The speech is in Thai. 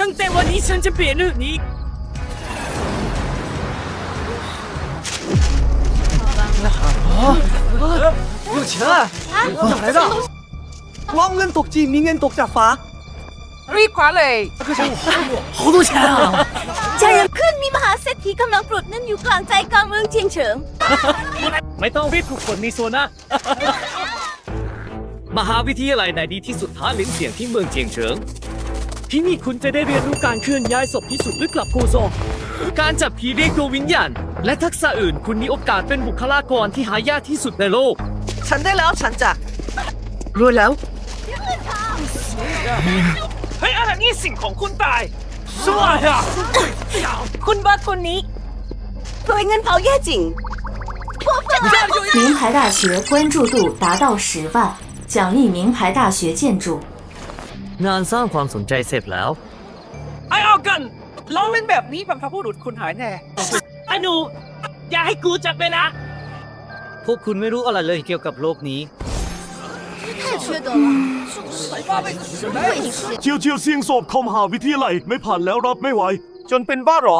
ตั้งแต่วันนี้ฉันจะเปลี่ยนเรื่องนี้ ลูกเชื่อจากไหนล่ะล้องเงินตกจีนมีเงินตกจากฟ้า รีบคว้าเยชายขึ้นมีมหาเศรษฐีกำลังปลุดนั่นอยู่กลางใจกลางเมืองเชียงเฉิง ไม่ต้องรีบถูกฝนมีส่วนนะ มหาวิทยาลัยไหนดีที่สุดท้าลิ้นเสียงที่เมืองเชียงเฉิง ที่นี่คุณจะได้เรียนรู้การเคลื่อนย้ายศพที่สุดลึกลับโกโซการจับผีเรียกตัววิญญาณ และทักษะอื่นคุณมีโอกาสเป็นบุคลากรที่หายากที่สุดในโลก ฉันได้แล้วฉันจะรวยแล้ว เฮ้ยอะไรนี่สิ่งของคุณตายสวยอ่ะ คุณบอสคนนี้รวยเงินเผาแย่จริง 名牌大学关注度达到十万，奖励名牌大学建筑。 งานสร้างความสนใจเสร็จแล้ว ไอเอากัน เราเล่นแบบนี้บรรพบุรุษคุณหายแน่ ไอ้หนู อย่าให้กูจับไปนะ พวกคุณไม่รู้อะไรเลยเกี่ยวกับโลกนี้ 太缺德了，是不是？会是 เชียวเชียวเสียงสอบเข้ามหาวิทยาลัยไม่ผ่านแล้วรับไม่ไหว จนเป็นบ้าเหรอ